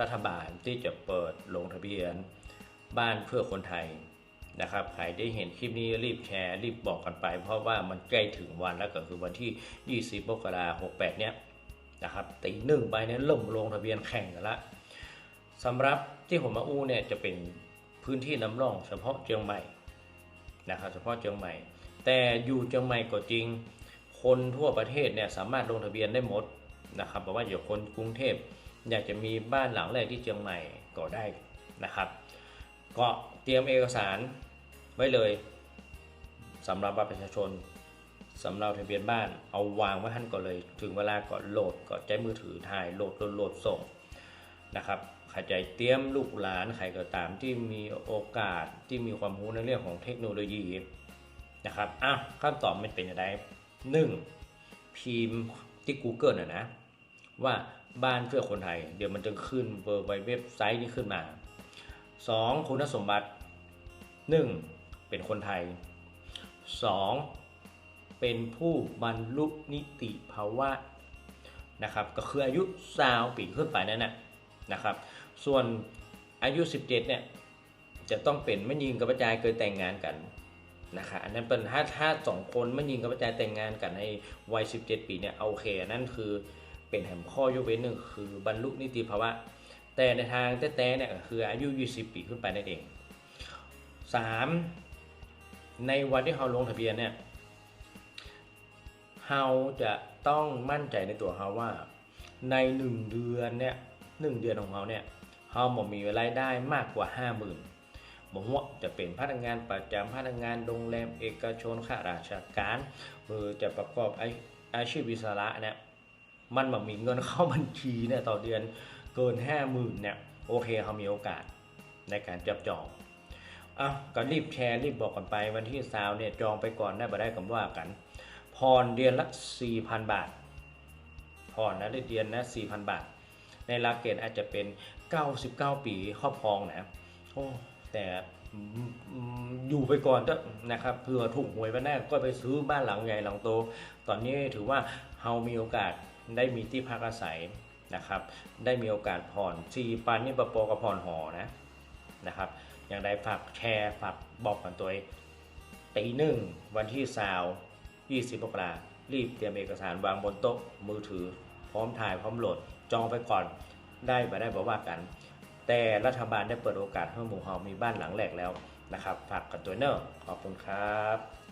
รัฐบาลที่จะเปิดลงทะเบียนบ้านเพื่อคนไทยนะครับใครได้เห็นคลิปนี้รีบแชร์รีบบอกกันไป เพราะว่ามันใกล้ถึงวันแล้วก็คือวันที่ 20มกราคม68 เนี้ยนะครับตีหนึ่งไปเนี่ยเริ่มลงทะเบียนแข่งกันละสำหรับที่ผมมาอู้เนี่ยจะเป็นพื้นที่น้ำร่องเฉพาะเชียงใหม่นะครับเฉพาะเชียงใหม่ แต่อยู่เชียงใหม่ก็จริง คนทั่วประเทศเนี่ยสามารถลงทะเบียนได้หมดนะครับเพราะว่าอยู่คนกรุงเทพ อยากจะมีบ้านหลังแรกที่เชียงใหม่ก็ได้นะครับก็เตรียมเอกสารไว้เลยสำหรับบัตรประชาชนสำหรับทะเบียนบ้านเอาวางไว้ท่านก่อนเลย ถึงเวลาก็โหลดก็ใช้มือถือถ่ายโหลดโหลดโหลดส่งนะครับใครใจเตรียมลูกหลานใครก็ตามที่มีโอกาสที่มีความรู้ในเรื่องของเทคโนโลยีนะครับอะขั้นตอนมันเป็นยังไงหนึ่งพิมพ์ที่ Google น่ะนะ ว่าบ้านเพื่อคนไทย เดี๋ยวมันจะขึ้นเบอร์ไเว็บไซต์นี้ขึ้นมา 2. คุณสมบัติ 1. เป็นคนไทย 2. เป็นผู้บรรลุนิติภาวะนะครับก็คืออายุสาวปีขึ้นไปนั่นนะนะครับ ส่วนอายุ 17เนี่ยจะต้องเป็นไม่ยิงกับกระจายเคยแต่งงานกันนะครับอันนั้นเป็นถ้าถ้าสองคนไม่ยิงกับกระจายแต่งงานกันในวัย 17 ปีเนี่ยโอเคอันนั่นคือ เป็นแหมข้อยกเว้นหนึ่งคือบรรลุนิติภาวะ แต่ในทางแต้ๆเนี่ยคืออายุ 20 ปีขึ้นไปนั่นเอง 3. ในวันที่เราลงทะเบียนเนี่ยเราจะต้องมั่นใจในตัวเราว่า ใน 1 เดือนเนี่ยหเดือนของเราเนี่ยเราหมมีรายได้มากกว่า 50,000บ่ว่าจะเป็นพนักงานประจำพนักงานโรงแรมเอกชนข้าราชการหรือจะประกอบอาอาชีพอิสระเนี่ย มันบ่มีเงินเข้าบัญชีเนี่ยต่อเดือนเกิน 50,000เนี่ยโอเคเขามีโอกาสในการจับจองอะก็รีบแชร์รีบบอกกันไปวันที่สาวเนี่ยจองไปก่อนได้บ่ได้กันว่ากันพรเดือนละ 4,000 บาทพรนะเดือนนะ4,000 บาท ในหลักเกณฑ์อาจจะเป็น 99 ปีครอบครองนะโอ้แต่อืมอืมอยู่ไปก่อนเถอะนะครับเผื่อถูกหวยไปแน่ก็ไปซื้อบ้านหลังใหญ่หลังโต ตอนนี้ถือว่าเฮามีโอกาส ได้มีที่พักอาศัยนะครับ ได้มีโอกาสผ่อนซีปันนี่ปะโปกับผ่อนหอนะนะครับ อย่างไรฝากแชร์ฝากบอกกันตัวตีหนึ่งวันที่สาว20มกรารีบเตรียมเอกสารวางบนโต๊ะมือถือ พร้อมถ่ายพร้อมโหลดจองไปก่อนได้มาได้บอกว่ากัน แต่รัฐบาลได้เปิดโอกาสให้หมู่เฮามีบ้านหลังแรกแล้วนะครับฝากกันตัวเนอะขอบคุณครับ